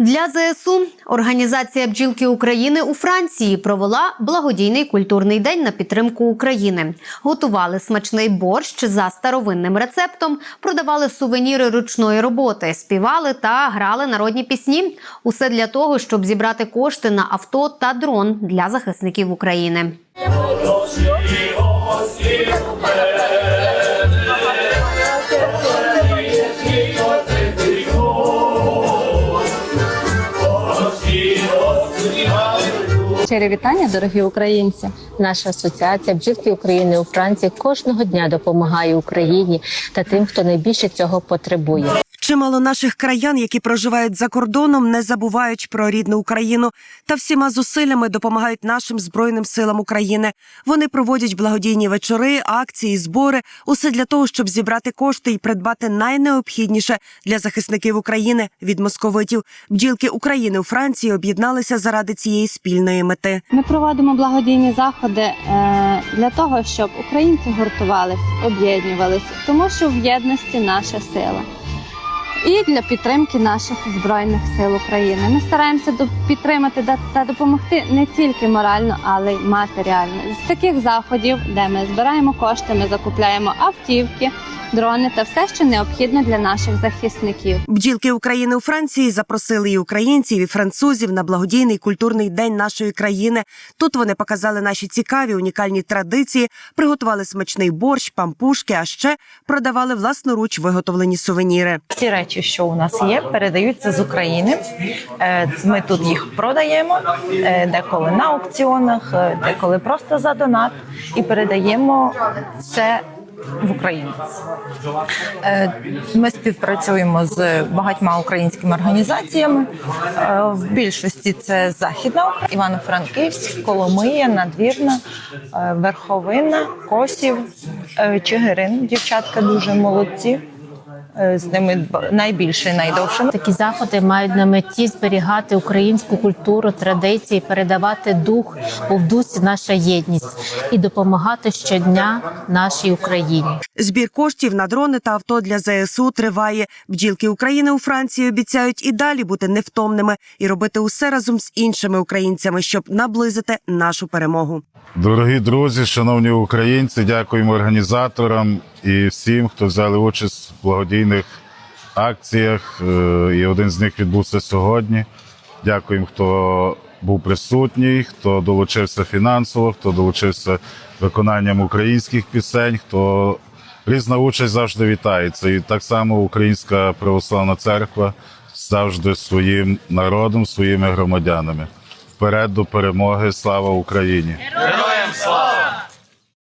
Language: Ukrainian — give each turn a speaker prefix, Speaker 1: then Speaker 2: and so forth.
Speaker 1: Для ЗСУ організація бджілки України у Франції провела благодійний культурний день на підтримку України. Готували смачний борщ за старовинним рецептом, продавали сувеніри ручної роботи, співали та грали народні пісні. Усе для того, щоб зібрати кошти на авто та дрон для захисників України.
Speaker 2: Щирі вітання, дорогі українці. Наша асоціація бджілки України у Франції кожного дня допомагає Україні та тим, хто найбільше цього потребує.
Speaker 3: Чимало наших краян, які проживають за кордоном, не забувають про рідну Україну та всіма зусиллями допомагають нашим збройним силам України. Вони проводять благодійні вечори, акції, збори усе для того, щоб зібрати кошти і придбати найнеобхідніше для захисників України від московитів. Бджілки України у Франції об'єдналися заради цієї спільної мети.
Speaker 2: Ми проводимо благодійні заходи е, для того, щоб українці гуртувались, об'єднувались, тому що в єдності наша сила. І для підтримки наших збройних сил України ми стараємося підтримати та допомогти не тільки морально, але й матеріально. З таких заходів, де ми збираємо кошти, ми закупляємо автівки, дрони та все, що необхідно для наших захисників.
Speaker 3: Бджілки України у Франції запросили і українців, і французів на благодійний культурний день нашої країни. Тут вони показали наші цікаві унікальні традиції, приготували смачний борщ, пампушки, а ще продавали власноруч виготовлені сувеніри.
Speaker 4: Всі речі, що у нас є, передаються з України. Е, Ми тут їх продаємо е, деколи на аукціонах, е, деколи просто за донат, і передаємо це в Україну. Е, Ми співпрацюємо з багатьма українськими організаціями. Е, В більшості це Західна Івано-Франківськ, Коломия, Надвірна, е, Верховина, Косів, Чигирин. Дівчатка дуже молодці. Е, З ними найбільше найдовше.
Speaker 2: Такі заходи мають на меті зберігати українську культуру, традиції, передавати дух, бо в дусі наша єдність і допомагати щодня нашій Україні.
Speaker 3: Збір коштів на дрони та авто для ЗСУ триває. Бджілки України у Франції обіцяють і далі бути невтомними і робити усе разом з іншими українцями, щоб наблизити нашу перемогу.
Speaker 5: Дорогі друзі, шановні українці, дякуємо організаторам і всім, хто взяли участь в благодійних акціях. Е, І один з них відбувся сьогодні. Дякуємо, хто був присутній, хто долучився фінансово, хто долучився виконанням українських пісень, хто різна участь завжди вітається. І так само Українська православна церква завжди своїм народом, своїми громадянами. Вперед до перемоги, слава Україні!
Speaker 6: Героям